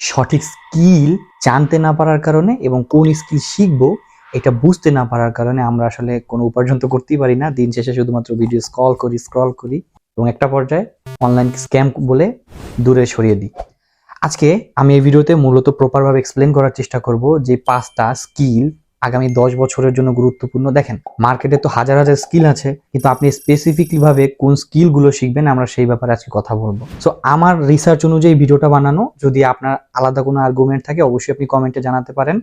সঠিক স্কিল জানতে না পারার কারণে এবং কোন স্কিল শিখব, এটা বুঝতে না পারার কারণে আমরা আসলে কোনো উপার্জন তো করতেই পারি না। দিন শেষে শুধুমাত্র ভিডিও স্ক্রল করি স্ক্রল করি এবং একটা পর্যায়ে অনলাইন স্ক্যাম বলে দূরে সরিয়ে দিই। আজকে আমি এই ভিডিওতে মূলত প্রপারভাবে এক্সপ্লেন করার চেষ্টা করব যে পাঁচটা স্কিল আগামী দশ বছরের জন্য গুরুত্বপূর্ণ। দেখেন মার্কেটে তো হাজার হাজার স্কিল আছে, কিন্তু আপনি স্পেসিফিকলি ভাবে কোন স্কিলগুলো শিখবেন, আমরা সেই ব্যাপারে আজকে কথা বলব। সো আমার রিসার্চ অনুযায়ী ভিডিওটা বানানো, যদি আপনার আলাদা কোনো আর্গুমেন্ট থাকে, অবশ্যই আপনি কমেন্টে জানাতে পারেন।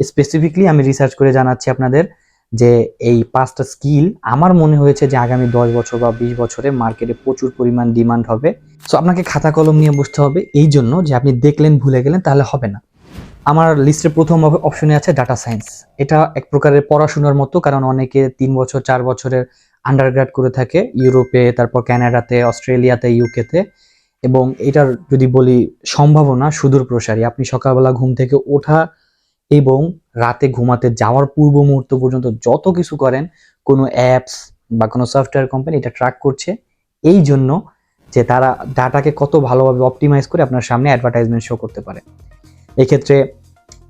স্পেসিফিকলি আমি রিসার্চ করে জানাচ্ছি আপনাদের যে এই পাঁচটা স্কিল আমার মনে হয়েছে যে আগামী দশ বছর বা বিশ বছরে মার্কেটে প্রচুর পরিমাণ ডিমান্ড হবে। সো আপনাকে খাতা কলম নিয়ে বসতে হবে, এই জন্য যে আপনি দেখলেন, ভুলে গেলেন, তাহলে হবে না। আমার লিস্টের প্রথম অপশনে আছে ডাটা সায়েন্স এটা এক প্রকারের পড়াশোনার মতো, কারণ অনেকে তিন বছর, চার বছরের আন্ডারগ্রাড করে থাকে ইউরোপে, তারপর কানাডাতে অস্ট্রেলিয়াতে ইউকেতে এবং এটার যদি বলি সম্ভাবনা, সুদূর প্রসারী। আপনি সকালবেলা ঘুম থেকে ওঠা এবং রাতে ঘুমাতে যাওয়ার পূর্ব মুহূর্ত পর্যন্ত যত কিছু করেন, কোনো অ্যাপস বা কোনো সফটওয়্যার কোম্পানি এটা ট্র্যাক করছে। এই জন্য যে তারা ডাটাকে কত ভালোভাবে অপটিমাইজ করে আপনার সামনে অ্যাডভার্টাইজমেন্ট শো করতে পারে। এক্ষেত্রে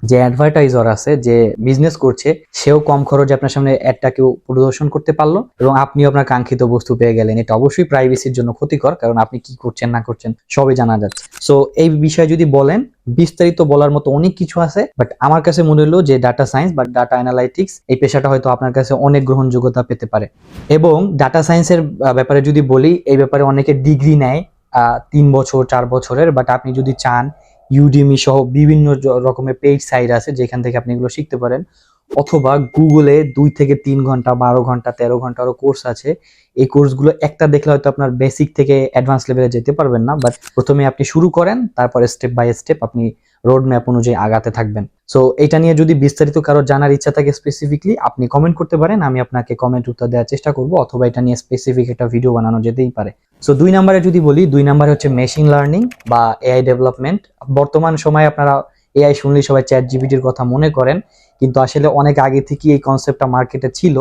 যে অ্যাডভার্টাইজার আছে, যে বিজনেস করছে, সেও কম খরচে আপনার সামনে অ্যাডটাকেও প্রদর্শন করতে পারল এবং আপনিও আপনার কাঙ্ক্ষিত বস্তু পেয়ে গেলেন। এটা অবশ্যই প্রাইভেসির জন্য ক্ষতিকর, কারণ আপনি কি করছেন, না করছেন, সবই জানা যাচ্ছে। সো এই বিষয়ে যদি বলেন, বিস্তারিত বলার মতো অনেক কিছু আছে বাট আমার কাছে মনে হলো যে ডাটা সায়েন্স বা ডাটা অ্যানালাইটিক্স এই পেশাটা হয়তো আপনার কাছে অনেক গ্রহণযোগ্যতা পেতে পারে। এবং ডাটা সায়েন্সের ব্যাপারে যদি বলি, এই ব্যাপারে অনেকে ডিগ্রি নেয় তিন বছর, চার বছরের বাট আপনি যদি চান ইউডিমি সহ বিভিন্ন রকমের পেইড সাইট আছে যেখান থেকে আপনি এগুলো শিখতে পারেন। অথবা গুগলে দুই থেকে তিন ঘণ্টা, বারো ঘণ্টা, তেরো ঘন্টারও কোর্স আছে। এই কোর্সগুলো একটা দেখলে হয়তো আপনার বেসিক থেকে অ্যাডভান্স লেভেলে যেতে পারবেন না বাট প্রথমে আপনি শুরু করেন, তারপরে স্টেপ বাই স্টেপ আপনি রোড ম্যাপ অনুযায়ী আগাতে থাকবেন। সো এটা নিয়ে যদি বিস্তারিত কারও জানার ইচ্ছা থাকে স্পেসিফিকলি আপনি কমেন্ট করতে পারেন, আমি আপনাকে কমেন্ট উত্তর দেওয়ার চেষ্টা করব, অথবা এটা নিয়ে স্পেসিফিক একটা ভিডিও বানানো যেতেই পারে। সো দুই নম্বরে যদি বলি, দুই নম্বরে হচ্ছে মেশিন লার্নিং বা এআই ডেভেলপমেন্ট বর্তমান সময়ে আপনারা এআই শুনলে সবাই চ্যাট জিপিটির কথা মনে করেন, কিন্তু আসলে অনেক আগে থেকেই এই কনসেপ্টটা মার্কেটে ছিল,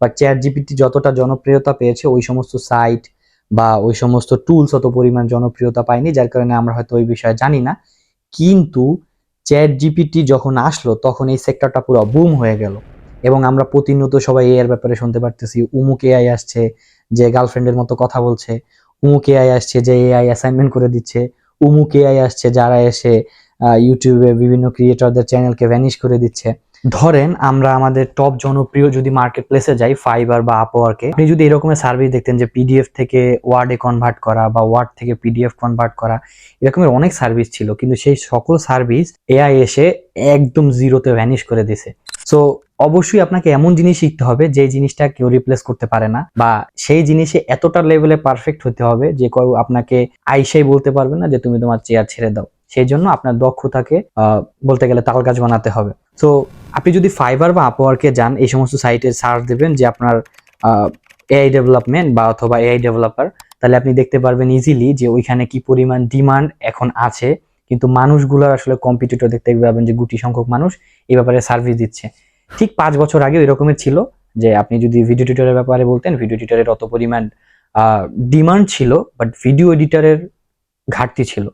বা চ্যাট জিপিটি যতটা জনপ্রিয়তা পেয়েছে, ওই সমস্ত সাইট বা ওই সমস্ত টুলস অত পরিমাণ জনপ্রিয়তা পায়নি, যার কারণে আমরা হয়তো ওই বিষয়ে জানি না। কিন্তু চ্যাট জিপিটি যখন আসলো, তখন এই সেক্টরটা পুরো বুম হয়ে গেল। এবং আমরা প্রতিনিয়ত সবাই এর ব্যাপারে শুনতে পারতেছি। উমুক এআই আসছে, যে গার্লফ্রেন্ডের মতো কথা বলছে। উমুক এআই আসছে, যে এআই অ্যাসাইনমেন্ট করে দিচ্ছে। উমুক এআই আসছে, যারা এসে ইউটিউবে বিভিন্ন ক্রিয়েটরদের চ্যানেলকে ভ্যানিশ করে দিচ্ছে। ধরেন আমরা আমাদের টপ জনপ্রিয় যদি মার্কেট প্লেসে যাই ফাইবার বা আপওয়ার্কে আপনি যদি এরকমের সার্ভিস দেখতেন যে পিডিএফ থেকে ওয়ার্ডে কনভার্ট করা বা ওয়ার্ড থেকে পিডিএফ কনভার্ট করা, এরকমের অনেক সার্ভিস ছিল, কিন্তু সেই সকল সার্ভিস এআই এসে একদম জিরোতে ভ্যানিশ করে দিছে সো অবশ্যই আপনাকে এমন জিনিস শিখতে হবে যে জিনিসটা কেউ রিপ্লেস করতে পারে না বা সেই জিনিসে এতটা লেভেলে পারফেক্ট হতে হবে যে কেউ আপনাকে আইসাই বলতে পারবে না যে তুমি তোমার চেয়ার ছেড়ে দাও। সেই জন্য আপনার দক্ষতাকে বলতে গেলে তাল গাছ বানাতে হবে। তো আপনি যদি ফাইবার বা আপওয়ার্কে যান, এই সমস্ত সাইটে সার্চ দেবেন যে আপনার এআই ডেভেলপমেন্ট বা অথবা এআই ডেভেলপার তাহলে আপনি দেখতে পারবেন ইজিলি যে ওইখানে কি পরিমাণ ডিমান্ড এখন আছে। কিন্তু মানুষগুলোর আসলে কম্পিটিটর দেখতে পাবেন যে গুটি সংখ্যক মানুষ এই ব্যাপারে সার্ভিস দিচ্ছে। ঠিক পাঁচ বছর আগে এরকমের ছিল যে আপনি যদি ভিডিও এডিটরের ব্যাপারে বলতেন ভিডিও এডিটরের অত পরিমাণ ডিমান্ড ছিল বাট ভিডিও এডিটারের ঘাটতি ছিল।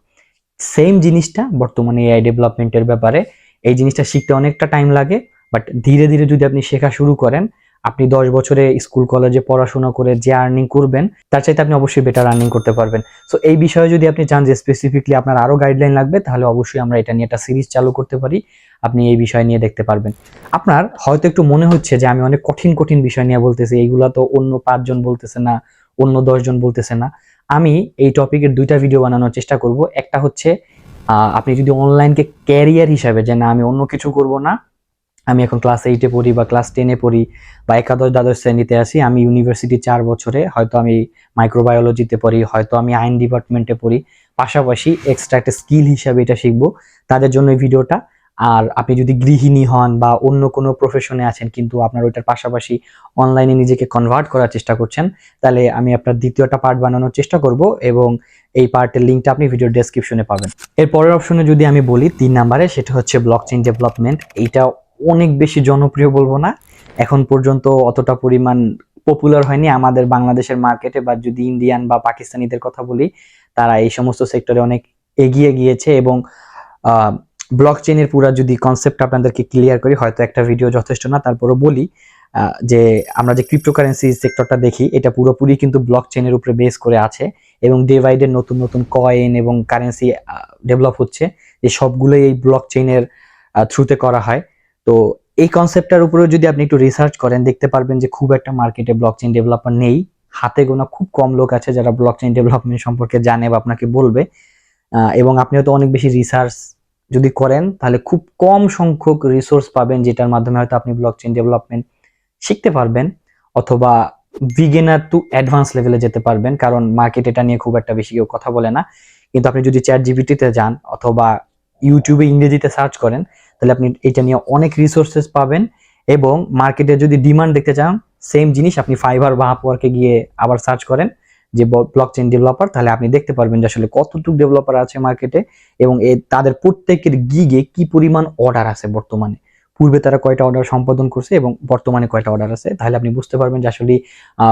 সেম জিনিসটা বর্তমানে এআই ডেভেলপমেন্টের ব্যাপারে এই জিনিসটা শিখতে অনেকটা টাইম লাগে বাট ধীরে ধীরে যদি আপনি শেখা শুরু করেন, আপনি দশ বছরে স্কুল কলেজে পড়াশোনা করে যে আর্নিং করবেন, তার চাইতে আপনি অবশ্যই বেটার আর্নিং করতে পারবেন। সো এই বিষয়ে যদি আপনি চান যে স্পেসিফিকলি আপনার আরও গাইডলাইন লাগবে, তাহলে অবশ্যই আমরা এটা নিয়ে একটা সিরিজ চালু করতে পারি। আপনি এই বিষয় নিয়ে দেখতে পারবেন। আপনার হয়তো একটু মনে হচ্ছে যে আমি অনেক কঠিন কঠিন বিষয় নিয়ে বলতেছি, এইগুলা তো অন্য পাঁচজন বলতেছে না, অন্য দশজন বলতেছে না। আমি এই টপিকের দুইটা ভিডিও বানানোর চেষ্টা করব। একটা হচ্ছে আপনি যদি অনলাইনকে ক্যারিয়ার হিসাবে যে না, আমি অন্য কিছু করব না, আমি এখন ক্লাস এইটে পড়ি বা ক্লাস টেনে পড়ি বা একাদশ দ্বাদশ শ্রেণীতে আসি আমি ইউনিভার্সিটি চার বছরে হয়তো আমি মাইক্রোবায়োলজিতে পড়ি, হয়তো আমি আইন ডিপার্টমেন্টে পড়ি, পাশাপাশি এক্সট্রা একটা স্কিল হিসাবে এটা শিখব। তাদের জন্য এই ভিডিওটা আর আপনি যদি গৃহিণী হন বা অন্য কোনো প্রফেশনে আছেন, কিন্তু আপনার ওইটার পাশাপাশি অনলাইনে নিজেকে কনভার্ট করার চেষ্টা করছেন, তাহলে আমি আপনার দ্বিতীয়টা পার্ট বানানোর চেষ্টা করব এবং এই পার্টের লিঙ্কটা আপনি ভিডিও ডেসক্রিপশনে পাবেন। এর পরের অপশনে যদি আমি বলি, তিন নাম্বারে সেটা হচ্ছে ব্লকচেইন ডেভেলপমেন্ট এইটা অনেক বেশি জনপ্রিয় বলব না। এখন পর্যন্ত অতটা পরিমাণ পপুলার হয়নি। আমাদের বাংলাদেশের মার্কেটে বা যদি ইন্ডিয়ান বা পাকিস্তানিদের কথা বলি, তারা এই সমস্ত সেক্টরে অনেক এগিয়ে গিয়েছে এবং ব্লক চেইনের পুরা যদি কনসেপ্ট আপনাদেরকে ক্লিয়ার করি, হয়তো একটা ভিডিও যথেষ্ট না, তারপরও বলি যে আমরা যে ক্রিপ্টোকারেন্সি সেক্টরটা দেখি, এটা পুরোপুরি কিন্তু ব্লক চেইনের উপরে বেস করে আছে এবং ডে বাই ডে নতুন নতুন কয়েন এবং কারেন্সি ডেভেলপ হচ্ছে, যে সবগুলোই এই ব্লক চেইনের থ্রুতে করা হয়। তো এই কনসেপ্টটার উপরে যদি আপনি একটু রিসার্চ করেন, দেখতে পারবেন যে খুব একটা মার্কেটে ব্লক চেইন ডেভেলপার নেই। হাতে গোনা খুব কম লোক আছে যারা ব্লক চেইন ডেভেলপমেন্ট সম্পর্কে জানে বা আপনাকে বলবে। এবং আপনি হয়তো অনেক বেশি রিসার্চ যদি করেন, তাহলে খুব কম সংখ্যক রিসোর্স পাবেন যেটার মাধ্যমে হয়তো আপনি ব্লক চেইন ডেভেলপমেন্ট শিখতে পারবেন অথবা বিগিনার টু অ্যাডভান্স লেভেলে যেতে পারবেন। কারণ মার্কেট এটা নিয়ে খুব একটা বেশি কেউ কথা বলে না। কিন্তু আপনি যদি চ্যাট জিপিটিতে যান অথবা ইউটিউবে ইংরেজিতে সার্চ করেন, তাহলে আপনি এটা নিয়ে অনেক রিসোর্সেস পাবেন এবং মার্কেটে যদি ডিমান্ড দেখতে চান সেম জিনিস আপনি ফাইবার বা আপওয়ার্কে গিয়ে আবার সার্চ করেন। যে ব্লক চেইন ডেভেলপার তাহলে আপনি দেখতে পারবেন যে আসলে কতটুকু ডেভেলপার আছে মার্কেটে এবং তাদের প্রত্যেকের গিগে কি পরিমাণ অর্ডার আছে বর্তমানে। পূর্বে তারা কয়টা অর্ডার সম্পাদন করছে এবং বর্তমানে কয়টা অর্ডার আছে, তাহলে আপনি বুঝতে পারবেন যে আসলে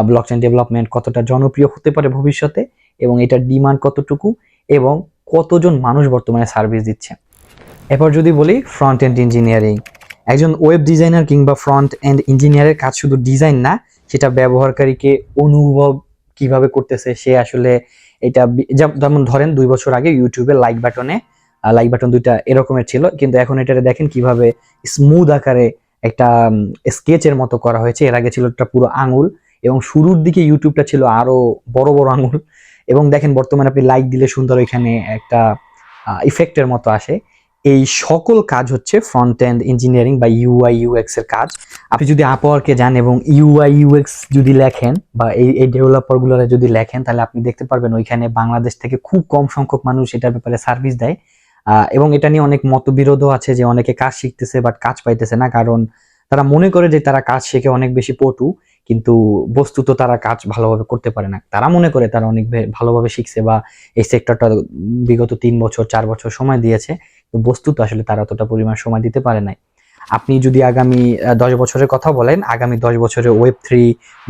ব্লক চেইন ডেভেলপমেন্ট কতটা জনপ্রিয় হতে পারে ভবিষ্যতে এবং এটার ডিমান্ড কতটুকু এবং কতজন মানুষ বর্তমানে সার্ভিস দিচ্ছে। এরপর যদি বলি ফ্রন্ট এন্ড ইঞ্জিনিয়ারিং একজন ওয়েব ডিজাইনার কিংবা ফ্রন্ট এন্ড ইঞ্জিনিয়ারের কাজ শুধু ডিজাইন না, সেটা ব্যবহারকারীকে অনুভব কীভাবে করতেছে, সে আসলে এটা যেমন ধরেন দুই বছর আগে ইউটিউবে লাইক বাটনে লাইক বাটন দুইটা এরকমের ছিল, কিন্তু এখন এটারে দেখেন কীভাবে স্মুথ আকারে একটা স্কেচের মতো করা হয়েছে। এর আগে ছিল একটা পুরো আঙুল এবং শুরুর দিকে ইউটিউবটা ছিল আরও বড় বড় আঙুল এবং দেখেন বর্তমানে আপনি লাইক দিলে সুন্দর এখানে একটা ইফেক্টের মতো আসে। এই সকল কাজ হচ্ছে ফ্রন্ট এন্ড ইঞ্জিনিয়ারিং বা ইউআই ইউএক্স এর কাজ। আপনি যদি আপওয়ার্কে যান এবং ইউআই ইউএক্স যদি লেখেন বা এই এই ডেভেলপার গুলোরা যদি লেখেন, তাহলে আপনি দেখতে পারবেন ওইখানে বাংলাদেশ থেকে খুব কম সংখ্যক মানুষ এটার ব্যাপারে সার্ভিস দেয়। এবং এটা নিয়ে অনেক মতবিরোধও আছে যে অনেকে কাজ শিখতেছে বাট কাজ পাইতেছে না, কারণ তারা মনে করে যে তারা কাজ শিখে অনেক বেশি পটু, কিন্তু বস্তুত তারা কাজ ভালোভাবে করতে পারে না। তারা মনে করে তারা অনেক ভালোভাবে শিখছে বা এই সেক্টরটা বিগত তিন বছর, চার বছর সময় দিয়েছে তো বস্তুত আসলে তারা অতটা পরিমাণ সময় দিতে পারে নাই। আপনি যদি আগামী দশ বছরের কথা বলেন, আগামী দশ বছরে web three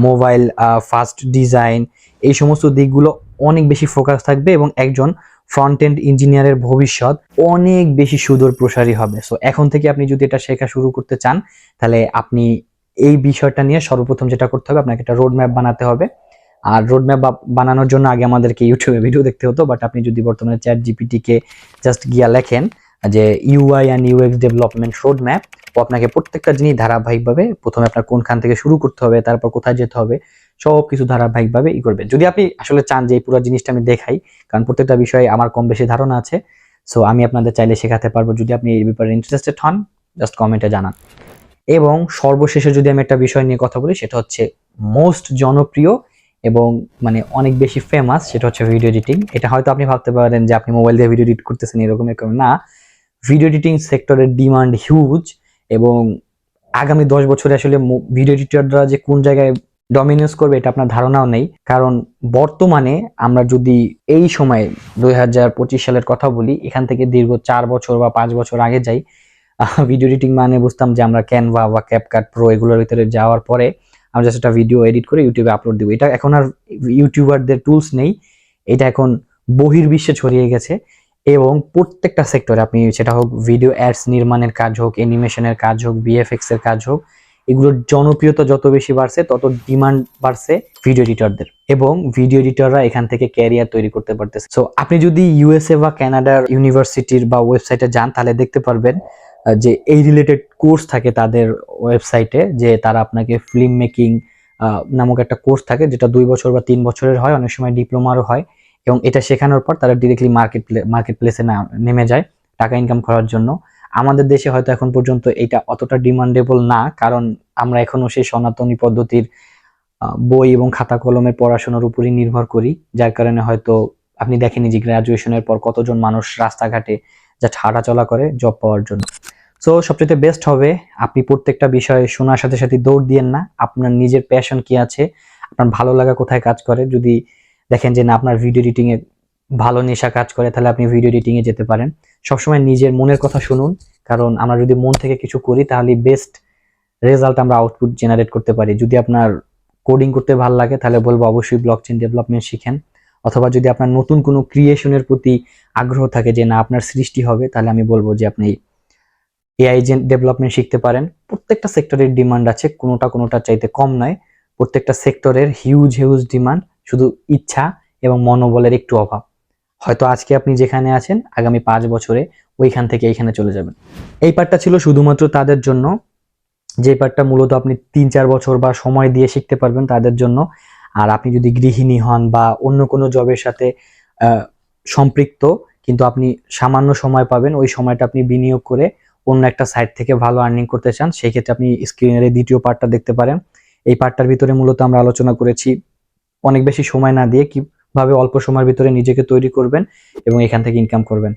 mobile first design এই সমস্ত দিকগুলো অনেক বেশি ফোকাস থাকবে এবং একজন ফ্রন্ট এন্ড ইঞ্জিনিয়ারের ভবিষ্যৎ অনেক বেশি সুদূর প্রসারী হবে। সো এখন থেকে আপনি যদি এটা শেখা শুরু করতে চান, তাহলে আপনি এই বিষয়টা নিয়ে সর্বপ্রথম যেটা করতে হবে, আপনাকে একটা রোড ম্যাপ বানাতে হবে। আর রোড ম্যাপ বানানোর জন্য আগে আমাদেরকে ইউটিউবে ভিডিও দেখতে হতো বাট আপনি যদি বর্তমানে চ্যাট জিপিটিকে জাস্ট গিয়া লেখেন যে UI and UX development road map ও আপনাকে প্রত্যেকটা জিনিস ধারাবাহিকভাবে প্রথমে আপনার কোনখান থেকে শুরু করতে হবে, তারপর কোথায় যেতে হবে সব কিছু ধারাবাহিকভাবে ই করবে। যদি আপনি আসলে চান যে এই পুরো জিনিসটা আমি দেখাই, কারণ প্রত্যেকটা বিষয়ে আমার কম বেশি ধারণা আছে সো আমি আপনাদের চাইলে শেখাতে পারব যদি আপনি এই ব্যাপারে ইন্টারেস্টেড হন জাস্ট কমেন্টে জানান। এবং সর্বশেষে যদি আমি একটা বিষয় নিয়ে কথা বলি, সেটা হচ্ছে মোস্ট জনপ্রিয় এবং মানে অনেক বেশি ফেমাস সেটা হচ্ছে ভিডিও এডিটিং এটা হয়তো আপনি ভাবতে পারেন যে আপনি মোবাইল দিয়ে ভিডিও এডিট করতেছেন এরকম এরকম। না ভিডিও এডিটিং সেক্টরের ডিমান্ড হিউজ এবং আগামী দশ বছরে আসলে ভিডিও এডিটররা যে কোন জায়গায় ডমিনেন্স করবে এটা আপনার ধারণাও নেই। কারণ বর্তমানে আমরা যদি এই সময়ে দুই হাজার পঁচিশ সালের কথা বলি, এখান থেকে দীর্ঘ চার বছর বা পাঁচ বছর আগে যাই ভিডিও এডিটিং মানে বুঝতাম যে আমরা ক্যানভা বা ক্যাপকাট প্রো এগুলোর ভিতরে যাওয়ার পরে আমরা জাস্ট একটা ভিডিও এডিট করে ইউটিউবে আপলোড দিব। এটা এখন আর ইউটিউবারদের টুলস নেই। এটা এখন বহির্বিশ্বে ছড়িয়ে গেছে। এবং প্রত্যেকটা সেক্টরে আপনি সেটা হোক ভিডিও অ্যাডস নির্মাণের কাজ হোক অ্যানিমেশনের কাজ হোক বিএফএক্স এর কাজ হোক, এগুলোর জনপ্রিয়তা যত বেশি বাড়ছে, তত ডিমান্ড বাড়ছে ভিডিও এডিটরদের এবং ভিডিও এডিটররা এখান থেকে ক্যারিয়ার তৈরি করতে পারতেছে। সো আপনি যদি ইউএসএ বা কানাডার ইউনিভার্সিটির বা ওয়েবসাইটে যান, তাহলে দেখতে পারবেন যে এই রিলেটেড কোর্স থাকে তাদের ওয়েবসাইটে যে তারা আপনাকে ফিল্ম মেকিং নামক একটা কোর্স থাকে, যেটা দুই বছর বা তিন বছরের হয়, অনেক সময় ডিপ্লোমারও হয়। এবং এটা শেখানোর পর তারা ডিরেক্টলি মার্কেট মার্কেট প্লেসে নেমে যায় টাকা ইনকাম করার জন্য। আমাদের দেশে হয়তো এখন পর্যন্ত এটা অতটা ডিমান্ডেবল না, কারণ আমরা এখনও সেই সনাতনী পদ্ধতির বই এবং খাতা কলমের পড়াশোনার উপরই নির্ভর করি, যার কারণে হয়তো আপনি দেখেনি যে গ্রাজুয়েশনের পর কতজন মানুষ রাস্তাঘাটে যা হাঁটাচলা করে জব পাওয়ার জন্য। সো সবচেয়ে বেস্ট হবে, আপনি প্রত্যেকটা বিষয়ে শোনার সাথে সাথে দৌড় দিয়েন না। আপনার নিজের প্যাশন কি আছে? আপনার ভালো লাগা কোথায় কাজ করে? যদি দেখেন যে না, আপনার ভিডিও এডিটিং এ ভালো নেশা কাজ করে, তাহলে আপনি ভিডিও এডিটিং এ যেতে পারেন। সবসময় নিজের মনের কথা শুনুন, কারণ আমরা যদি মন থেকে কিছু করি, তাহলে বেস্ট রেজাল্ট আমরা আউটপুট জেনারেট করতে পারি। যদি আপনার কোডিং করতে ভালো লাগে, তাহলে বলব অবশ্যই ব্লক চেইন ডেভেলপমেন্ট শিখেন। অথবা যদি আপনার নতুন কোনো ক্রিয়েশনের প্রতি আগ্রহ থাকে যে না, আপনার সৃষ্টি হবে, তাহলে আমি বলব যে আপনি এআই ডেভেলপমেন্ট শিখতে পারেন। প্রত্যেকটা সেক্টরের ডিমান্ড আছে, কোনোটা কোনোটার চাইতে কম নয়। প্রত্যেকটা সেক্টরের হিউজ হিউজ ডিমান্ড শুধু ইচ্ছা এবং মনোবলের একটু অভাব। হয়তো আজকে আপনি যেখানে আছেন, আগামী পাঁচ বছরে ওইখান থেকে এইখানে চলে যাবেন। এই পার্টটা ছিল শুধুমাত্র তাদের জন্য। যে পার্টটা মূলত আপনি তিন চার বছর বা সময় দিয়ে শিখতে পারবেন তাদের জন্য। আর আপনি যদি গৃহিণী হন বা অন্য কোনো জবের সাথে সম্পৃক্ত, কিন্তু আপনি সামান্য সময় পাবেন, ওই সময়টা আপনি বিনিয়োগ করে অন্য একটা সাইট থেকে ভালো আর্নিং করতে চান সেই ক্ষেত্রে আপনি স্ক্রিনের দ্বিতীয় পার্টটা দেখতে পারেন। এই পার্টটার ভিতরে মূলত আমরা আলোচনা করেছি অনেক বেশি সময় না দিয়ে কীভাবে অল্প সময়ের ভিতরে নিজেকে তৈরি করবেন এবং এখান থেকে ইনকাম করবেন।